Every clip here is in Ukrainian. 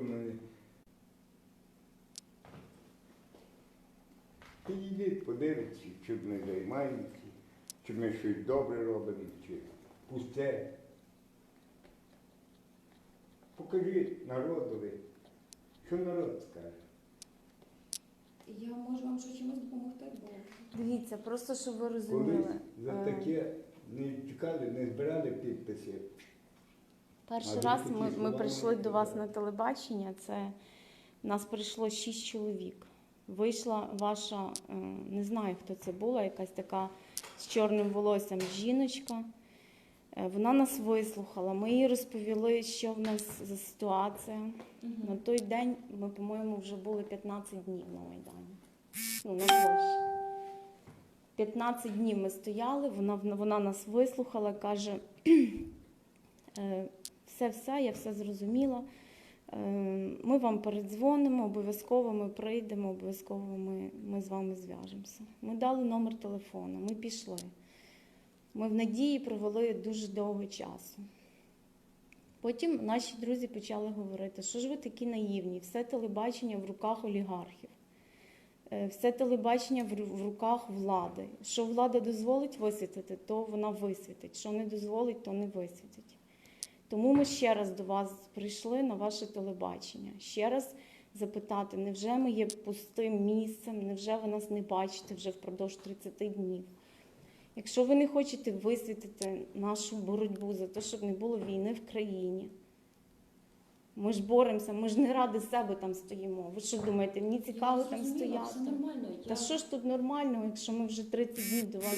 не. Підійдіть, подивіться, чи вони займаються, чи ми щось добре робимо, чи пусте. Покажіть народові, що народ скаже. Я можу вам ще чимось допомогти, бо Дивіться, просто щоб ви Колись розуміли. за е, таке не чекали, не збирали підписи. Перший А раз ми, ми прийшли до вас на телебачення. Це нас прийшло шість чоловік. Вийшла ваша, е, не знаю хто це була, якась така з чорним волоссям жіночка. Е, Вона нас вислухала. Ми їй розповіли, що в нас за ситуація. На той день ми, по-моєму, вже були 15 днів на Майдані. Ну, на площі. 15 днів ми стояли, вона, вона нас вислухала, каже, «Е, все-все, я все зрозуміла. Е, Ми вам передзвонимо, обов'язково ми прийдемо, обов'язково ми, ми з вами зв'яжемося. Ми дали номер телефону, ми пішли. Ми в надії провели дуже довго часу. Потім наші друзі почали говорити, що ж ви такі наївні, все телебачення в руках олігархів, Е, все телебачення в руках влади. Що влада дозволить висвітити, то вона висвітить. Що не дозволить, то не висвітить. Тому ми ще раз до вас прийшли на ваше телебачення. Ще раз запитати, невже ми є пустим місцем, невже ви нас не бачите вже впродовж 30 днів? Якщо ви не хочете висвітити нашу боротьбу за те, щоб не було війни в країні, ми ж боремося, ми ж не ради себе там стоїмо. Ви що думаєте, мені цікаво Я там стояти? Нормально. Та Я... що ж тут нормального, якщо ми вже 30 днів до вас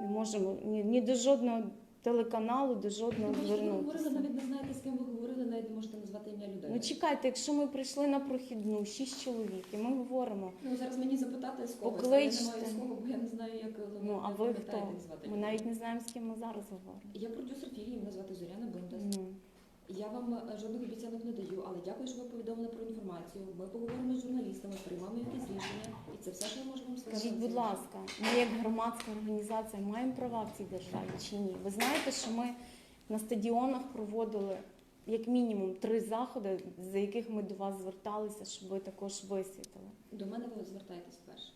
не можемо ні, ні до жодного телеканалу, до жодного Ви звернутися. ви говорили, навіть не знаєте, з ким ви говорили, навіть не можете назвати ім'я людини. Ну чекайте, якщо ми прийшли на прохідну, шість чоловік, і ми говоримо. Ну, зараз мені запитати з кого Покличте. я не маю з кого, бо я не знаю, як ви Ну а ви хто? Ми навіть не знаємо, з ким ми зараз говоримо. Я продюсер філії, мене звати Зоряна Бондас. Ну, Я вам е, жодних обіцянок не даю, але дякую, що ви повідомили про інформацію. Ми поговоримо з журналістами, приймемо якісь рішення, і це все, що я можу вам сказати. скажіть, будь ласка, ми як громадська організація маємо права в цій державі чи ні? Ви знаєте, що ми на стадіонах проводили як мінімум три заходи, за яких ми до вас зверталися, щоб ви також висвітили. До мене ви звертаєтесь вперше.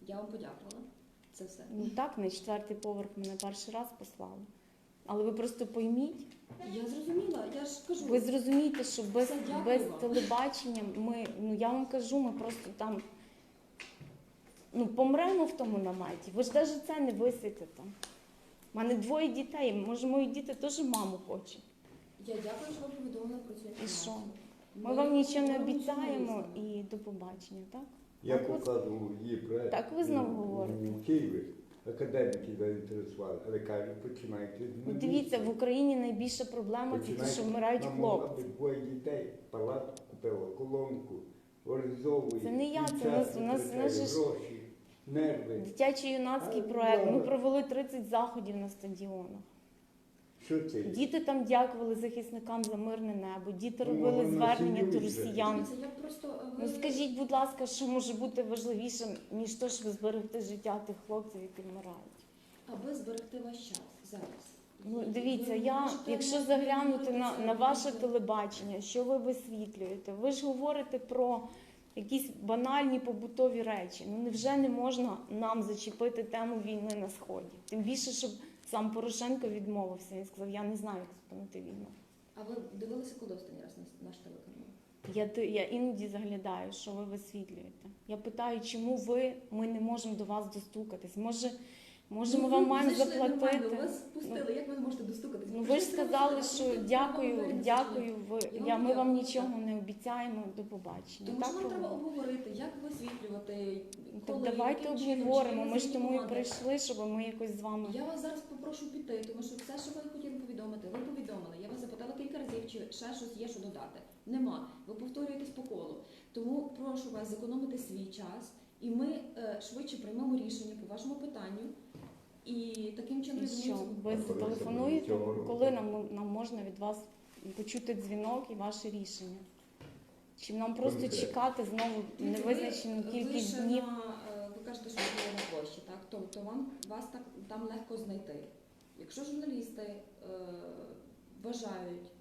Я вам подякувала. Це все. Ну так, на четвертий поверх мене перший раз послали. Але ви просто пойміть, Я зрозуміла, я ж кажу. ви зрозумієте, що без, дякую без вам. телебачення ми, ну я вам кажу, ми просто там ну, помремо в тому наметі. Ви ж навіть це не висвітите. У мене двоє дітей, може мої діти теж маму хочуть. Я дякую, що ви повідомили про цю інформацію. що? Ми вам нічого не обіцяємо і до побачення, так? Я Так показував її проект. Так ви знову у- говорите. У Києві академіки заінтересували, але кажуть, починайте з мене. дивіться, в Україні найбільша проблема це те, що вмирають хлопці. двоє дітей, палатку купила, колонку, організовує. Це не я, це нас- у нас- витрачає, нас же ж- гроші, нерви. Дитячий юнацький А, проект. Ми добре. провели 30 заходів на стадіонах. Що це? є? Діти там дякували захисникам за мирне небо. Діти Ну, робили на звернення до вже. росіян. Дивіться, я просто е, Ну скажіть, будь ласка, що може бути важливішим, ніж то, щоб зберегти життя тих хлопців, які вмирають? аби зберегти ваш час зараз. Ну дивіться, Ви я, можете якщо не заглянути на, на ваше телебачення, що ви висвітлюєте? Ви ж говорите про якісь банальні побутові речі. Ну невже не можна нам зачепити тему війни на сході? Тим більше, щоб сам Порошенко відмовився. Він сказав, я не знаю, як зупинити війну. А ви дивилися коли останній раз наш телеканал? Я, я іноді заглядаю, що ви висвітлюєте. Я питаю, чому ви ми не можемо до вас достукатись? Може, може ми Ну, вам маємо заплатити? нормально, Вас пустили, як ви можете достукатись? Ну ви ж сказали, що дякую, дякую. Ви Я ми вам нічого так. не обіцяємо. До побачення. Тому що так нам треба обговорити, як висвітлювати, так коли, давайте обговоримо. Ми ж тому і прийшли, щоб ми якось з вами. Я вас зараз попрошу піти, тому що все, що ви хотіли повідомити, ви повідомили. Я вас запитала кілька разів, чи ще щось є, що додати. Нема. Ви повторюєтесь по колу. Тому прошу вас зекономити свій час, і ми е, швидше приймемо рішення по вашому питанню. І таким чином І що? Ви зателефонуєте? Коли нам нам можна від вас почути дзвінок і ваше рішення? Чи нам просто чекати знову Дивіться, невизначену кількість днів? на, е, ви кажете, що ви на площі, так? То, то вам вас так там легко знайти. Якщо журналісти е, вважають,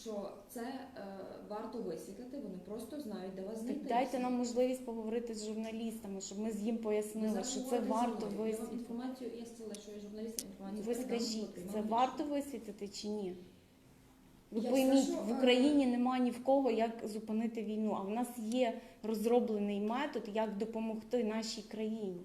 що це е, варто висвітлити, вони просто знають, де вас знайти. дайте нам можливість поговорити з журналістами, щоб ми з їм пояснили, зараз що це говорите зі варто мною. Я вам висвітлити. інформацію, я сказала, що я журналіст інформацію. Ви передам, скажіть, це варто висвітлити чи ні? Ви Я пойміть, скажу, в е, Україні немає ні в кого, як зупинити війну, а в нас є розроблений метод, як допомогти нашій країні.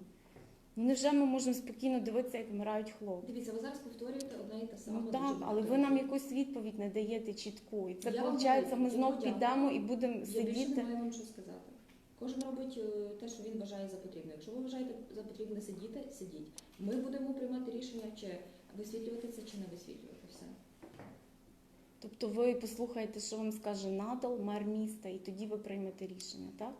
Ну невже ми можемо спокійно дивитися, як вмирають хлопці? Дивіться, ви зараз повторюєте одне і те саме. Ну так, але ви нам якусь відповідь не даєте чітку. І це Я виходить, ми я знов підемо і будемо Я більше сидіти. не маю вам що сказати. Кожен робить е, те, що він вважає за потрібне. Якщо ви вважаєте за потрібне сидіти, сидіть. Ми будемо приймати рішення, чи висвітлювати це, чи не висвітлювати все. Тобто ви послухаєте, що вам скаже надал, мер міста, і тоді ви приймете рішення, так?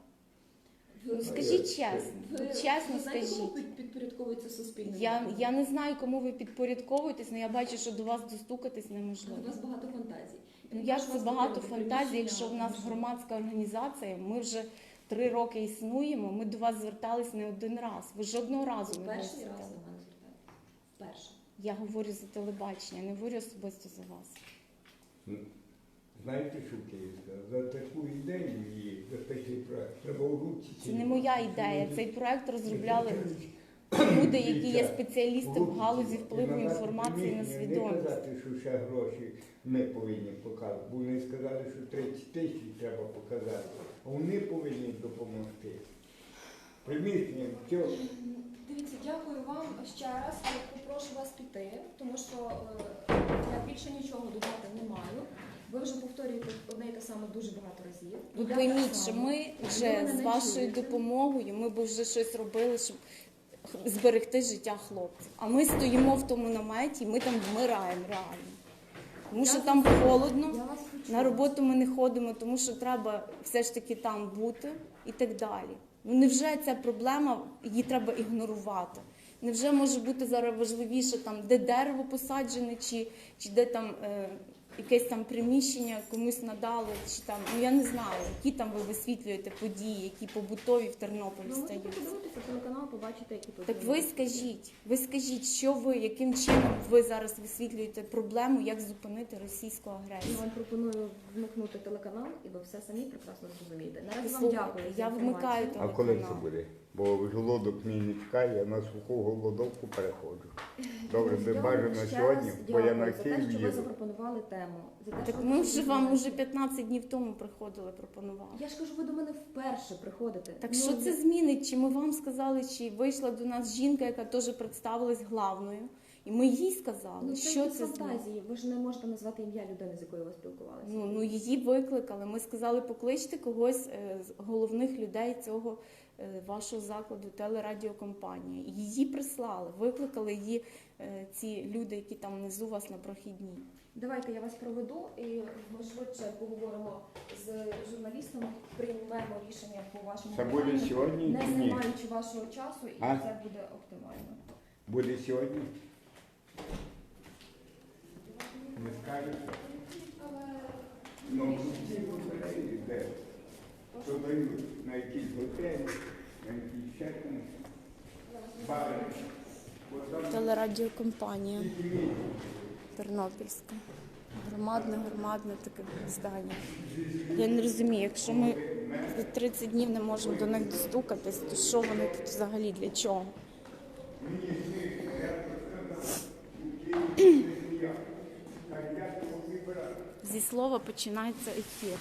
Ну скажіть чесно, ви- ну, чесно ви знаєте, кому скажіть. під- підпорядковується суспільне? Я, я не знаю, кому ви підпорядковуєтесь, але я бачу, що до вас достукатись неможливо. У вас багато фантазій. Ну Я як ж це багато фантазій, якщо в нас громадська організація, ми вже три роки існуємо, ми до вас звертались не один раз. Ви жодного разу не перший раз до мене звертаєтесь. Вперше. Я говорю за телебачення, не говорю особисто за вас. Знаєте, що Київ сказав? За таку ідею і за такий проект треба у. Це не моя ідея. Цей проект розробляли люди, які є спеціалісти в галузі впливу інформації на Не казати, що ще гроші ми повинні показати, бо вони сказали, що 30 тисяч треба показати, а вони повинні допомогти. Приміщення. Дивіться, дякую вам ще раз. Я попрошу вас піти, тому що е, я більше нічого додати не маю. Ви вже повторюєте одне і те саме дуже багато разів. Ви Іде пойміть, що ми вже мене з не вашою чуєте. допомогою ми б вже щось робили, щоб зберегти життя хлопців. А ми стоїмо в тому наметі, і ми там вмираємо реально. Тому що там холодно. Я вас почула. На роботу ми не ходимо, тому що треба все ж таки там бути і так далі. Ну невже ця проблема її треба ігнорувати? Невже може бути зараз важливіше там, де дерево посаджене, чи, чи де там е, якесь там приміщення комусь надали, чи там ну я не знаю, які там ви висвітлюєте події, які побутові в Тернополі Ви можете стаються. подивитися телеканал, побачити, які Так ви скажіть, ви скажіть, що ви, яким чином ви зараз висвітлюєте проблему, як зупинити російську Я агресію? вам пропоную вмикнути телеканал, і ви все самі прекрасно зрозумієте. Наразі вам Послухайте, дякую. за я інформацію. вмикаю А коли це буде? Бо голодок мені не чекає, я на суху голодовку переходжу. Добре, Друзі, бажано сьогодні, бо я на дякую за Київ те, що ви запропонували тему. За те, Так ми вже вам уже 15 днів тому приходили, пропонували. Я ж кажу, ви до мене вперше приходите. Так Ну, що це змінить? Чи ми вам сказали, чи вийшла до нас жінка, яка теж представилась главною, і ми їй сказали, Ну, що якісь це змінить? фантазії. Ви ж не можете назвати ім'я людини, з якою ви спілкувалися. Ну, ну її викликали. Ми сказали, покличте когось е, з головних людей цього вашого закладу телерадіокомпанії. Її прислали, викликали її е, ці люди, які там внизу вас на прохідній. Давайте я вас проведу і ми швидше поговоримо з журналістами, приймемо рішення по вашому Це буде питанню, сьогодні не чи ні? знімаючи вашого часу, і А? це буде оптимально. Буде сьогодні? Не скажете? Ну, де? Що дають на якісь готелі, на якісь ще там бари. Телерадіокомпанія. Тернопільська. Громадне, громадне таке здання. Я не розумію, якщо ми за 30 днів не можемо до них достукатись, то що вони тут взагалі для чого? Зі слова починається ефір.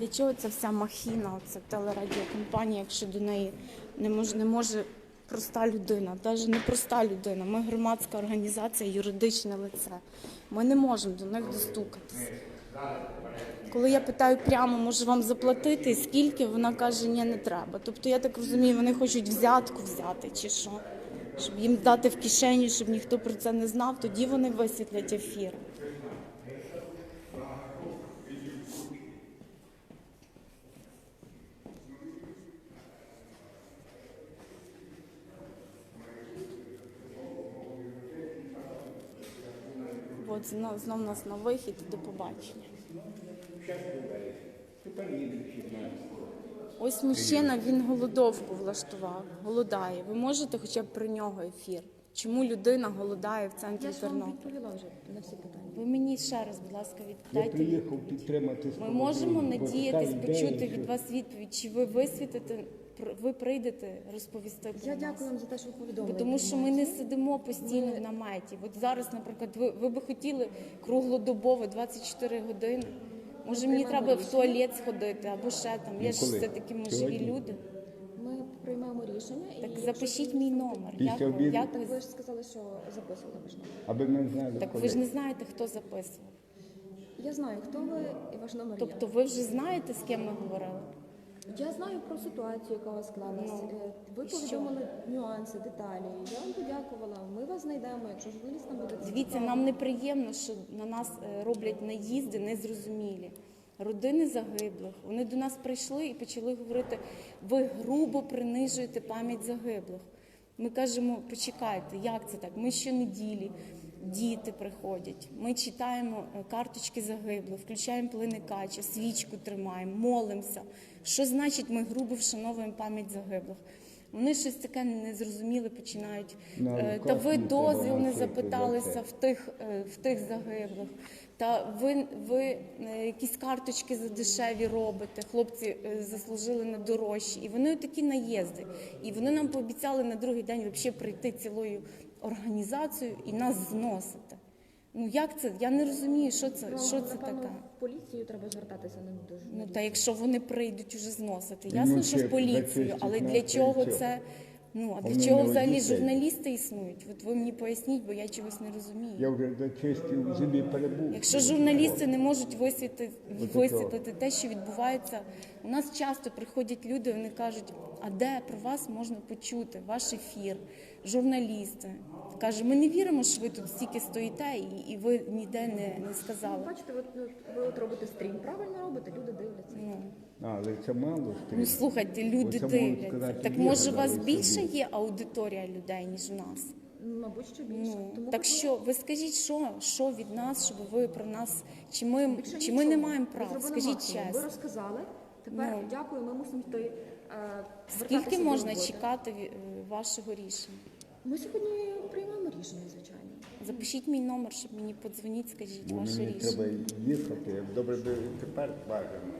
Для чого ця вся махіна, ця телерадіокомпанія, якщо до неї не може, не може проста людина, навіть не проста людина. Ми громадська організація, юридичне лице. Ми не можемо до них достукатися. Коли я питаю прямо, може вам заплатити, скільки, вона каже, ні, не треба. Тобто, я так розумію, вони хочуть взятку взяти чи що, щоб їм дати в кишені, щоб ніхто про це не знав, тоді вони висвітлять ефір. Знов, знов нас на вихід, до побачення. Ось мужчина, він голодовку влаштував, голодає. Ви можете хоча б про нього ефір? Чому людина голодає в центрі Я ж вам відповіла вже на всі питання. Ви мені ще раз, будь ласка, Я приїхав підтримати Ми можемо надіятись почути що- від вас відповідь, чи ви висвітите, ви прийдете розповісти про Я нас? дякую вам за те, що ви повідомили. Бо Тому що ми не сидимо постійно в наметі. От зараз, наприклад, ви, ви би хотіли круглодобово 24 години. Може, мені приймемо треба в рішення. туалет сходити або ще там. Я ж все таки ми живі Сьогодні? люди. Ми приймемо рішення. і Так якщо запишіть мій номер. Після Як, ви- обіду? як Так ви... ви ж сказали, що записували ваш номер. Аби ми знали, Так коли. ви ж не знаєте, хто записував. Я знаю, хто ви і ваш номер є. Тобто ви вже знаєте, з ким ми говорили? Я знаю про ситуацію, яка у вас склалась. Ну, Е, Ви що? повідомили нюанси, деталі. Я вам подякувала. Ми вас знайдемо, якщо журналіст нам буде Дивіться, цікаво. нам неприємно, що на нас е, роблять наїзди незрозумілі. Родини загиблих. Вони до нас прийшли і почали говорити: ви грубо принижуєте пам'ять загиблих. Ми кажемо, почекайте, як це так? Ми щонеділі, діти приходять. Ми читаємо е, карточки загиблих, включаємо плини кача, свічку тримаємо, молимося. Що значить ми грубо вшановуємо пам'ять загиблих? Вони щось таке незрозуміле починають. На Е, Та ви дозвіл не запиталися в тих, е, в тих загиблих. Та ви, ви якісь карточки за дешеві робите. Хлопці заслужили на дорожчі. І вони такі наїзди. І вони нам пообіцяли на другий день взагалі прийти цілою організацією і нас зносити. Ну як це? Я не розумію, що це, Ну, що це таке. В поліцію треба звертатися не дуже. Ну та якщо вони прийдуть уже зносити, Ну, ясно, що в поліцію, але для чого це? Ну а для чого взагалі одітей. журналісти існують? От ви мені поясніть, бо я чогось не розумію. Я вже зачистив землі перебув. Якщо журналісти не можуть висвітлити, Ось висвітлити те, що відбувається, у нас часто приходять люди, вони кажуть, а де про вас можна почути, ваш ефір, журналісти. Каже, ми не віримо, що ви тут стільки стоїте, і, і ви ніде не, не сказали. Бачите, ви, ви, ви от робите стрім. Правильно робите, люди дивляться. Ну, Але це мало ну слухайте, люди дивляться. Так може у вас більше є аудиторія людей, ніж у нас? Мабуть, що більше. Ну Тому так що ви скажіть, що, що від нас, щоб ви про нас, чи ми, Більше чи ми не маємо Ви права? Скажіть максимум. Ви розказали. Тепер Ну. дякую, ми мусимо йти. е, Скільки можна чекати е, вашого рішення? Ми сьогодні приймемо рішення, звичайно. Запишіть мій номер, щоб мені подзвоніть, скажіть Бо ваше мені рішення. треба їхати. Добре би тепер бажано.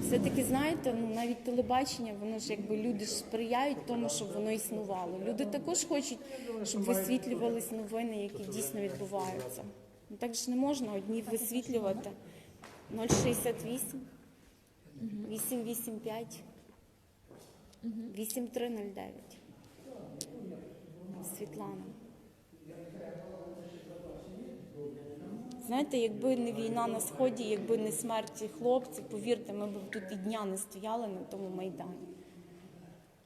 Все-таки знаєте, ну навіть телебачення, воно ж якби люди ж сприяють тому, щоб воно існувало. Люди також хочуть, щоб висвітлювались новини, які дійсно відбуваються. Ну так ж не можна одні висвітлювати 068 885 8309. Світлана. Знаєте, якби не війна на сході, якби не смерті хлопців, повірте, ми б тут і дня не стояли на тому майдані.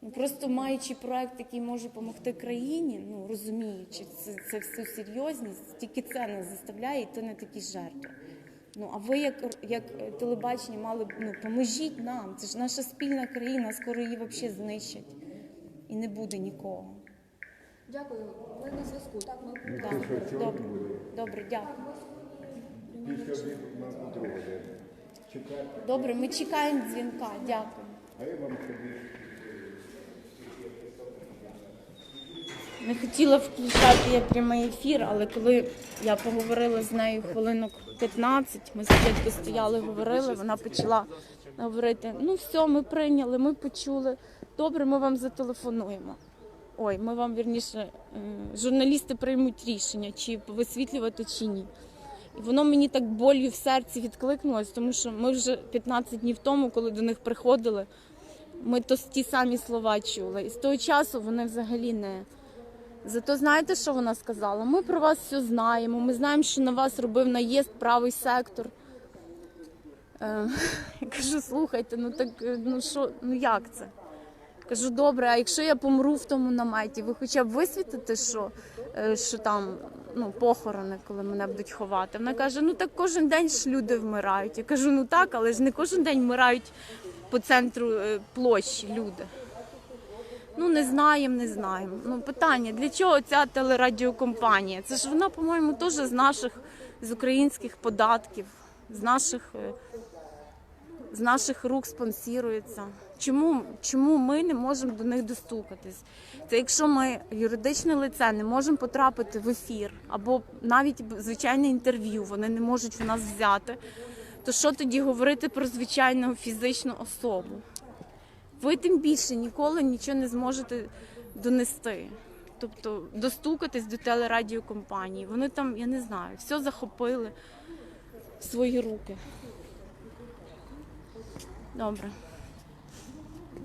Ну просто маючи проект, який може допомогти країні, ну розуміючи це, це всю серйозність, тільки це нас заставляє йти на такі жертви. Ну а ви, як, як телебачення, мали б ну поможіть нам. Це ж наша спільна країна, скоро її взагалі знищать і не буде нікого. Дякую. Ви на зв'язку. Так, ми Ну, сьогодні добре. Добре, дякую. Після обіду. Добре, ми чекаємо дзвінка. Дякую. А я вам собі. Не хотіла включати я прямий ефір, але коли я поговорила з нею хвилинок 15, ми спочатку стояли, говорили, вона почала говорити: ну все, ми прийняли, ми почули. Добре, ми вам зателефонуємо. Ой, ми вам вірніше, журналісти приймуть рішення, чи висвітлювати, чи ні. І воно мені так болью в серці відкликнулось, тому що ми вже 15 днів тому, коли до них приходили, ми то ті самі слова чули. І з того часу вони взагалі не. Зато знаєте, що вона сказала? Ми про вас все знаємо. Ми знаємо, що на вас робив наїзд правий сектор. Е, кажу, слухайте, ну так е, ну що, ну як це? Кажу, добре, а якщо я помру в тому наметі, ви хоча б висвітите, що, е, що там ну, похорони, коли мене будуть ховати. Вона каже: ну так кожен день ж люди вмирають. Я кажу, ну так, але ж не кожен день вмирають по центру е, площі люди. Ну, не знаємо, не знаємо. Ну, питання, для чого ця телерадіокомпанія? Це ж вона, по-моєму, теж з наших, з українських податків, з наших е, з наших рук спонсорується. Чому, чому ми не можемо до них достукатись? Це якщо ми юридичне лице не можемо потрапити в ефір або навіть звичайне інтерв'ю вони не можуть в нас взяти, то що тоді говорити про звичайну фізичну особу? Ви тим більше ніколи нічого не зможете донести. Тобто достукатись до телерадіокомпанії. Вони там, я не знаю, все захопили в свої руки. Добре.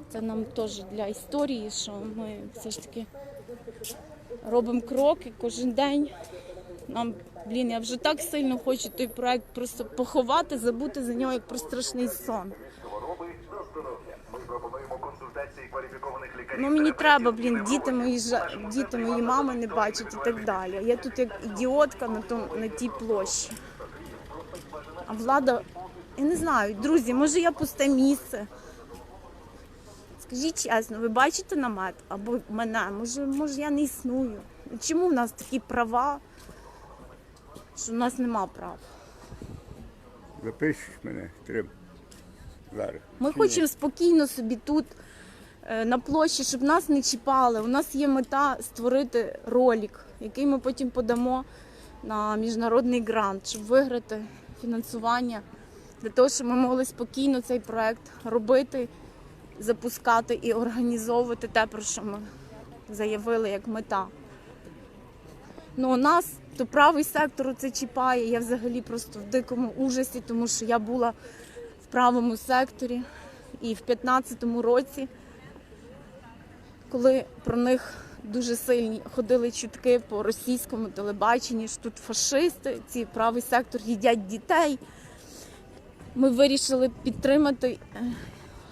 Це нам теж для історії, що ми все ж таки робимо кроки кожен день. Нам, блін, я вже так сильно хочу той проект просто поховати, забути за нього як про страшний сон. Ну мені треба, блін, діти мої діти мої мами не бачать і так далі. Я тут як ідіотка на том на тій площі. А влада, я не знаю, друзі, може я пусте місце. Скажіть чесно, ви бачите намет або мене? Може, може я не існую? Чому в нас такі права, що в нас нема прав? Запишеш мене, треба. Зараз. Ми хочемо спокійно собі тут е, на площі, щоб нас не чіпали. У нас є мета створити ролик, який ми потім подамо на міжнародний грант, щоб виграти фінансування для того, щоб ми могли спокійно цей проект робити, запускати і організовувати те, про що ми заявили як мета. Ну, нас то правий сектор це чіпає. Я взагалі просто в дикому ужасі, тому що я була в правому секторі. І в 15-му році, коли про них дуже сильні ходили чутки по російському телебаченні, що тут фашисти, ці правий сектор їдять дітей. Ми вирішили підтримати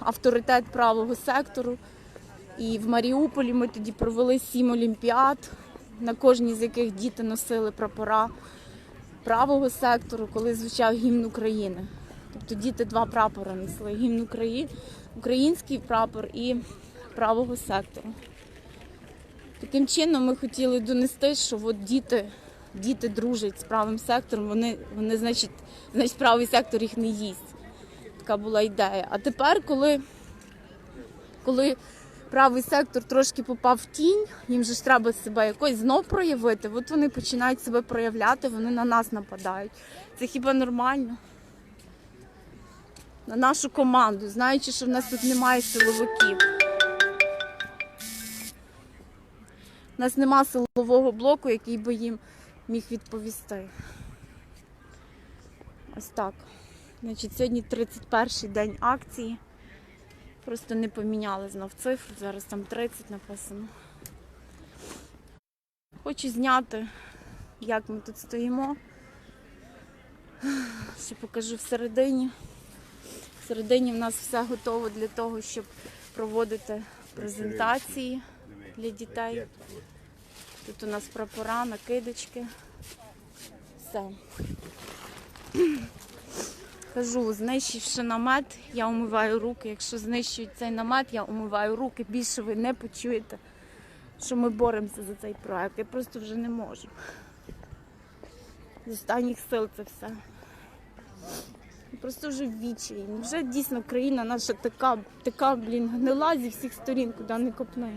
авторитет правого сектору. І в Маріуполі ми тоді провели сім олімпіад, на кожній з яких діти носили прапора правого сектору, коли звучав гімн України. Тобто діти два прапори несли: гімн України, український прапор і правого сектору. Таким чином ми хотіли донести, що от діти, діти дружать з правим сектором, вони, вони значить, значить, правий сектор їх не їсть. Така була ідея. А тепер, коли, коли правий сектор трошки попав в тінь, їм же ж треба себе якось знов проявити, от вони починають себе проявляти, вони на нас нападають. Це хіба нормально? на нашу команду, знаючи, що в нас тут немає силовиків. У нас нема силового блоку, який би їм міг відповісти. Ось так. Значить, сьогодні 31 день акції. Просто не поміняли знов цифру, зараз там 30 написано. Хочу зняти, як ми тут стоїмо. Ще покажу всередині. Всередині в нас все готово для того, щоб проводити презентації для дітей. Тут у нас прапора, накидочки. Все. Кажу, знищивши намет, я умиваю руки. Якщо знищують цей намет, я умиваю руки. Більше ви не почуєте, що ми боремося за цей проект. Я просто вже не можу. З останніх сил це все. Просто вже в відчаї. Ну, Вже дійсно країна наша така, така, блін, гнила зі всіх сторін, куди не копни.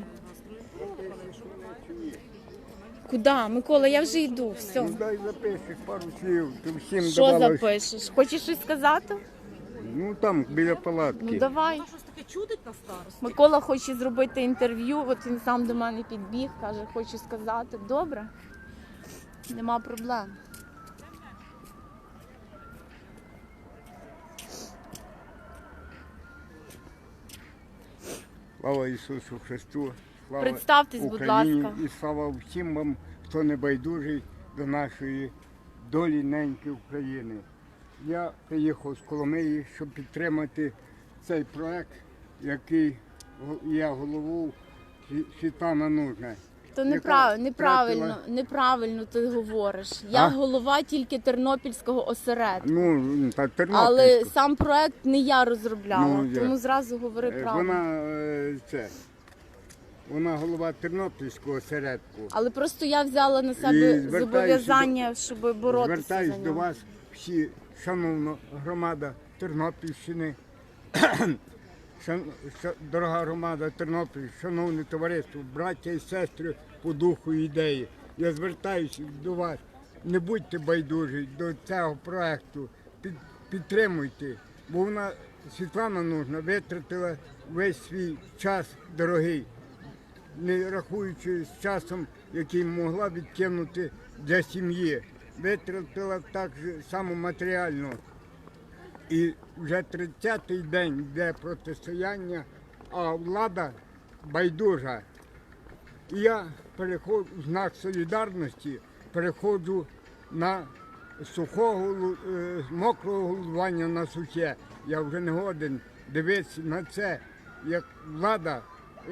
Куди? Микола, я вже йду. Все. Ну, дай запишеш пару слів, ти всім Що давала. запишеш? Хочеш щось сказати? Ну там, біля палатки. Ну давай. Щось таке чудить на старості. Микола хоче зробити інтерв'ю, от він сам до мене підбіг, каже, хочу сказати. Добре, нема проблем. Слава Ісусу Христу, слава Представтесь, будь Україні ласка. і слава всім вам, хто не байдужий до нашої долі неньки України. Я приїхав з Коломиї, щоб підтримати цей проект, який я голову Сві- Світлана Нужна. То яка неправильно, неправильно, втратила- неправильно ти говориш. Я А? голова тільки Тернопільського осередку. Ну, та Але сам проект не я розробляла, Ну, я- тому зразу говори Е, правильно. Вона е, це. Вона голова Тернопільського осередку. Але просто я взяла на себе звертаюся зобов'язання, щоб боротися Звертаюсь за до вас всі, шановна громада Тернопільщини, Шан- ша- Дорога громада Тернопіль, шановне товариство, браття і сестри по духу і ідеї. Я звертаюся до вас. Не будьте байдужі до цього проекту. Під, підтримуйте, бо вона Світлана нужна витратила весь свій час дорогий, не рахуючи з часом, який могла відкинути для сім'ї. Витратила так само матеріально. І вже 30-й день йде протистояння, а влада байдужа. І я переходжу в знак солідарності, переходжу на сухого е, мокрого голодування на сухе. Я вже не годен дивитися на це, як влада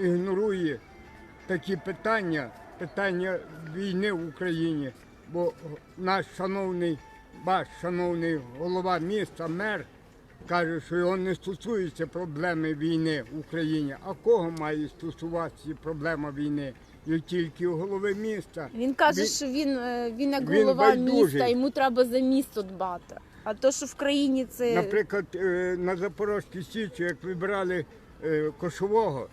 ігнорує такі питання, питання війни в Україні. Бо наш шановний, ваш шановний голова міста, мер, каже, що його не стосується проблеми війни в Україні. А кого має стосуватися проблема війни? Як тільки голови міста. Він каже, Він- що він, е, він як він голова байдужий. міста, йому треба за місто дбати. А то, що в країні це Наприклад, е, на Запорозькій Січі, як вибирали е, кошового,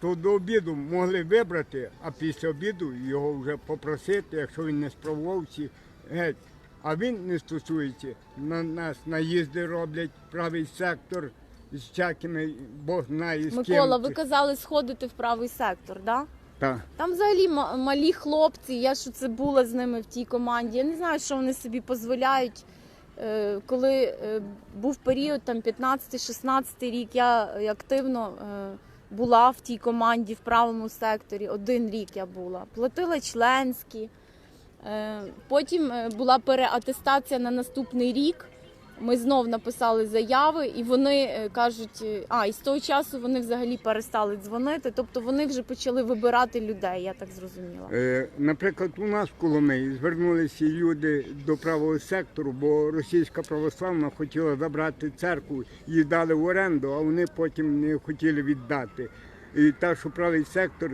то до обіду могли вибрати, а після обіду його вже попросити, якщо він не справувався, геть. А він не стосується. На нас наїзди роблять правий сектор з всякими, Бог знає з ким. Микола, ви казали сходити в правий сектор, да? Так. Там взагалі ма- малі хлопці, я ж це була з ними в тій команді. Я не знаю, що вони собі дозволяють. Е, Коли е, був період там 15-16 рік, я активно е, була в тій команді в правому секторі. Один рік я була. Платила членські. Е, Потім е, була переатестація на наступний рік. Ми знов написали заяви, і вони е, кажуть, е, а і з того часу вони взагалі перестали дзвонити. Тобто вони вже почали вибирати людей, я так зрозуміла. Е, Наприклад, у нас в Коломиї звернулися люди до правого сектору, бо російська православна хотіла забрати церкву, її дали в оренду, а вони потім не хотіли віддати. І так, що правий сектор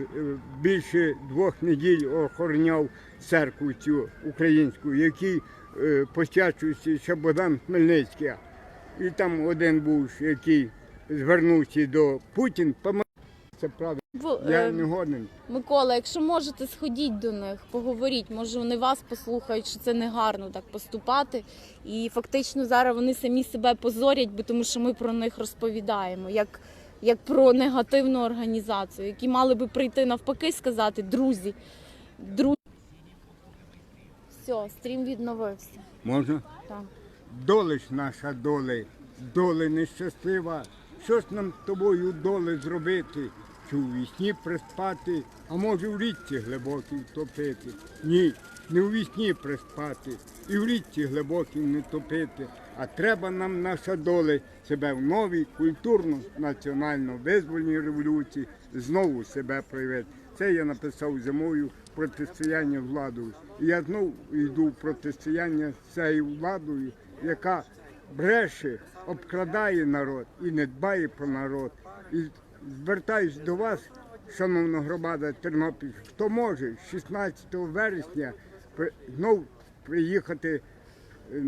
більше двох неділь охороняв церкву цю українську, який е, посвячується ще Богдан Хмельницький. І там один був, який звернувся до Путін. Це правда. Бо, Я е, не годен. Микола, якщо можете, сходіть до них, поговоріть. Може, вони вас послухають, що це не гарно так поступати. І фактично зараз вони самі себе позорять, бо тому що ми про них розповідаємо, як, як про негативну організацію, які мали би прийти навпаки, сказати друзі, друзі. Все, стрім відновився. Можна? Так. Доля ж наша доля, доля нещаслива. Що ж нам з тобою доле зробити? Чи у вісні приспати, а може в річці глибокій втопити? Ні, не у вісні приспати, і в річці глибокій не топити. А треба нам наша доля себе в новій культурно-національно визвольній революції знову себе проявити. Це я написав зимою протистояння владою. І я знову йду в протистояння з цією владою, яка бреше, обкрадає народ і не дбає про народ. І звертаюсь до вас, шановна громада Тернопіль, хто може 16 вересня знов приїхати е,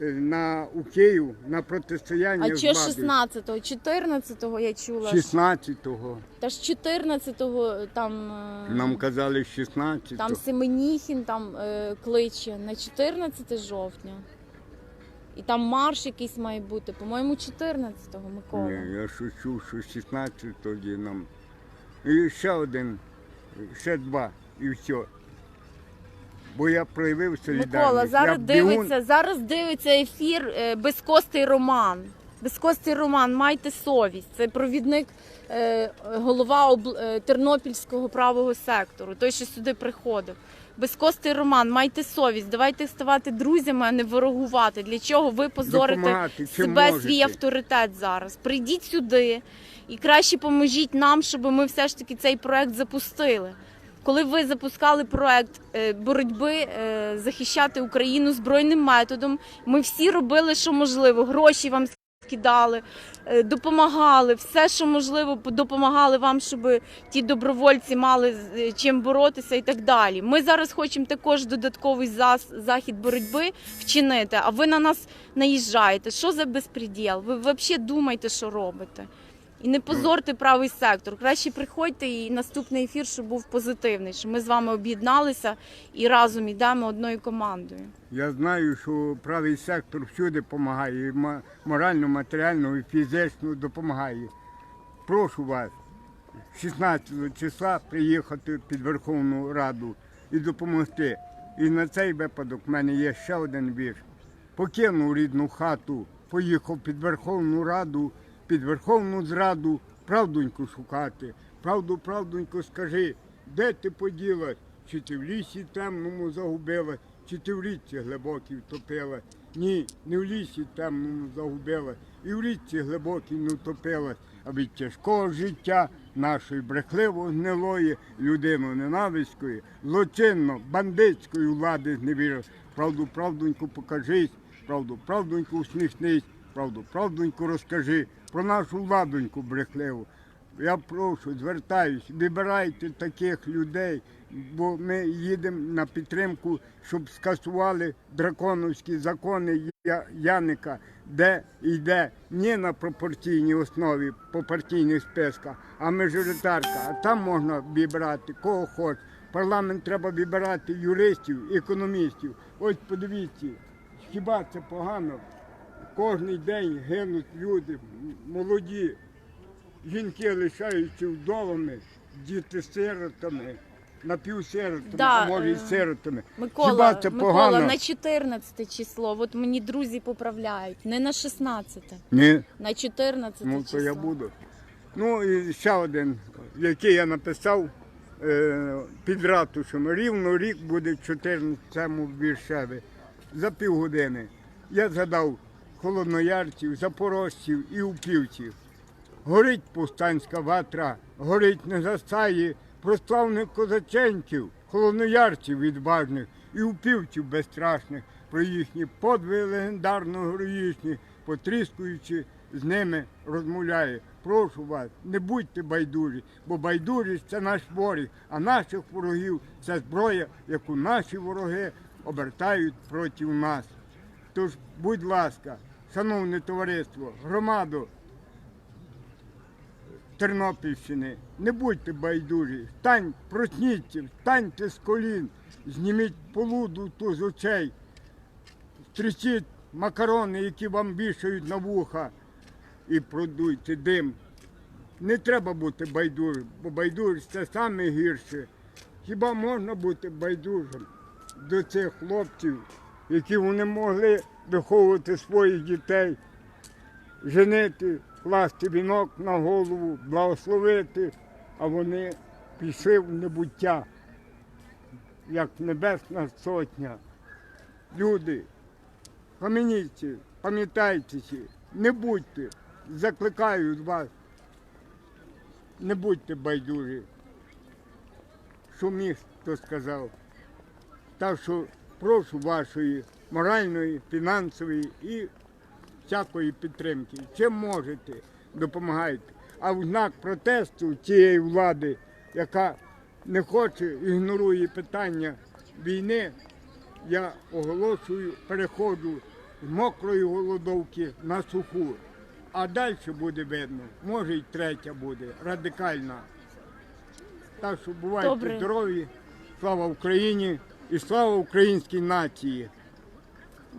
на у Київ на протистояння А з що владою. 16-го, 14-го я чула. 16-го. Та ж 14-го там. е, Нам казали 16-го. Там Семеніхін там е, кличе на 14 жовтня. І там марш якийсь має бути, по-моєму, 14-го, Микола. Ні, я шучу, що 16 тоді нам. І ще один, ще два, і все. Бо я проявив солідарність. Микола, зараз я бігун. дивиться, зараз дивиться ефір е, Безкостий Роман. Безкостий Роман, майте совість. Це провідник е, голова обл- е, Тернопільського правого сектору, той, що сюди приходив. Безкостий Роман, майте совість. Давайте ставати друзями, а не ворогувати. Для чого ви позорите себе, можете. свій авторитет зараз? Прийдіть сюди і краще поможіть нам, щоб ми все ж таки цей проект запустили. Коли ви запускали проект е, боротьби е, захищати Україну збройним методом, ми всі робили, що можливо. Гроші вам скидали, е, допомагали, все, що можливо, допомагали вам, щоб ті добровольці мали чим боротися і так далі. Ми зараз хочемо також додатковий захід боротьби вчинити, а ви на нас наїжджаєте. Що за безпреділ? Ви взагалі думаєте, що робите? І не позорте правий сектор. Краще приходьте і наступний ефір, щоб був позитивний, що ми з вами об'єдналися і разом йдемо одною командою. Я знаю, що правий сектор всюди допомагає, і морально, матеріально і фізично допомагає. Прошу вас 16 числа приїхати під Верховну Раду і допомогти. І на цей випадок в мене є ще один вірш. Покинув рідну хату, поїхав під Верховну Раду, під Верховну зраду, правдоньку шукати. Правду, правдоньку, скажи, де ти поділась? Чи ти в лісі темному загубила, чи ти в річці глибокій втопила? Ні, не в лісі темному загубила, і в річці глибокій не втопилась, а від тяжкого життя нашої брехливо гнилої, людину ненависької, злочинно, бандитської влади зневірив. Правду, правдоньку покажись, правду, правдоньку усміхнись, правду, правдоньку розкажи про нашу владоньку брехливу. Я прошу, звертаюсь, вибирайте таких людей, бо ми їдемо на підтримку, щоб скасували драконовські закони Яника, де йде не на пропорційній основі по партійних списках, а мажоритарка. А там можна вибирати кого хоч. Парламент треба вибирати юристів, економістів. Ось подивіться, хіба це погано? Кожний день гинуть люди, молоді. Жінки лишаються вдовами, діти сиротами, напівсиротами, Да, а може й е, сиротами. Микола, Хіба це Микола, погано? на 14 число. От мені друзі поправляють. Не на 16, Ні, на 14 ну число. то я буду. Ну і ще один, який я написав е, під ратушем. Рівно рік буде в 14-му віршеві. За півгодини. Я згадав холодноярців, запорожців і упівців. Горить повстанська ватра, горить не застає прославних козаченців, холодноярців відважних і упівців безстрашних, про їхні подвиги легендарно героїчні, потріскуючи з ними розмовляє. Прошу вас, не будьте байдужі, бо байдужість це наш ворог, а наших ворогів це зброя, яку наші вороги обертають проти нас. Тож, будь ласка, шановне товариство, громаду, Тернопільщини, не будьте байдужі, стань, просніться, встаньте з колін, зніміть полуду ту з очей, стрічіть макарони, які вам вішають на вуха, і продуйте дим. Не треба бути байдужим, бо байдужість це саме гірше. Хіба можна бути байдужим до цих хлопців, які вони могли виховувати своїх дітей? женити, класти вінок на голову, благословити, а вони пішли в небуття, як небесна сотня. Люди, кам'яніться, пам'ятайтеся, не будьте, закликаю вас, не будьте байдужі. Що міг, то сказав. Так що прошу вашої моральної, фінансової і всякої підтримки. Чим можете, допомагайте. А в знак протесту цієї влади, яка не хоче, ігнорує питання війни, я оголошую, переходжу з мокрої голодовки на суху. А далі буде видно, може й третя буде, радикальна. Так що бувайте Добре. здорові, слава Україні і слава українській нації.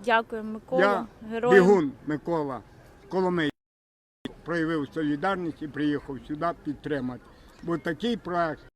Дякую, Микола. Я Героям бігун Микола Коломий проявив солідарність і приїхав сюди підтримати. Бо такий проект